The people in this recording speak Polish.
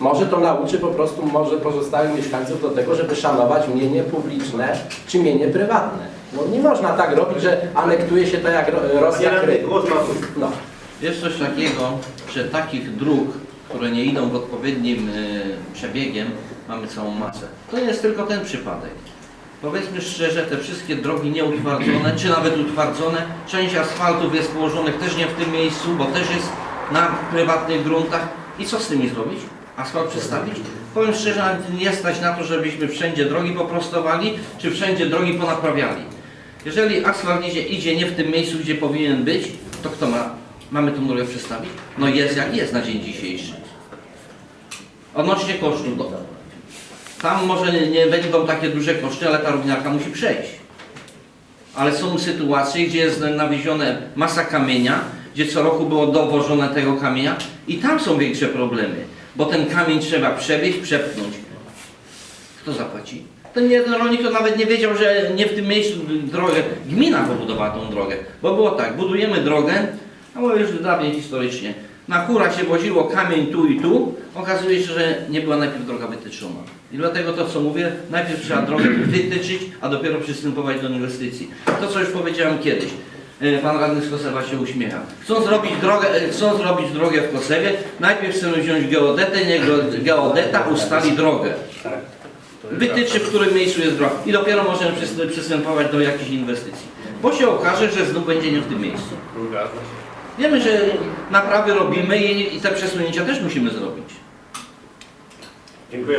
Może to nauczy po prostu może pozostałych mieszkańców do tego, żeby szanować mienie publiczne czy mienie prywatne. No nie można tak robić, że anektuje się to jak Ro- Rosja Krym. No. Jest coś takiego, że takich dróg, które nie idą w odpowiednim y, przebiegiem, mamy całą masę. To nie jest tylko ten przypadek. Powiedzmy szczerze, te wszystkie drogi nieutwardzone, czy nawet utwardzone, część asfaltów jest położonych też nie w tym miejscu, bo też jest na prywatnych gruntach. I co z tymi zrobić? Asfalt przestawić? Powiem szczerze, nie stać na to, żebyśmy wszędzie drogi poprostowali, czy wszędzie drogi ponaprawiali. Jeżeli asfalt idzie, idzie nie w tym miejscu, gdzie powinien być, to kto ma? Mamy tą drogę przestawić? No jest jak jest na dzień dzisiejszy. Odnośnie kosztów, no, tam może nie, nie będą takie duże koszty, ale ta równiarka musi przejść. Ale są sytuacje, gdzie jest nawiezione masa kamienia, gdzie co roku było dowożone tego kamienia i tam są większe problemy, bo ten kamień trzeba przewieźć, przepchnąć. Kto zapłaci? Ten jeden rolnik to nawet nie wiedział, że nie w tym miejscu drogę, gmina pobudowała tą drogę. Bo było tak, budujemy drogę, a mówię już dawniej historycznie, na kura się woziło kamień tu i tu, okazuje się, że nie była najpierw droga wytyczona. I dlatego to, co mówię, najpierw trzeba drogę wytyczyć, a dopiero przystępować do inwestycji. To, co już powiedziałem kiedyś. E, Pan radny z Kosewa się uśmiecha. Chcą zrobić drogę, e, chcą zrobić drogę w Kosewie, najpierw chcą wziąć geodetę, geodeta ustali drogę. Wytyczy, w którym miejscu jest droga. I dopiero możemy przys- przystępować do jakichś inwestycji. Bo się okaże, że znów będzie nie w tym miejscu. Wiemy, że naprawy robimy i, i te przesunięcia też musimy zrobić. Dziękuję.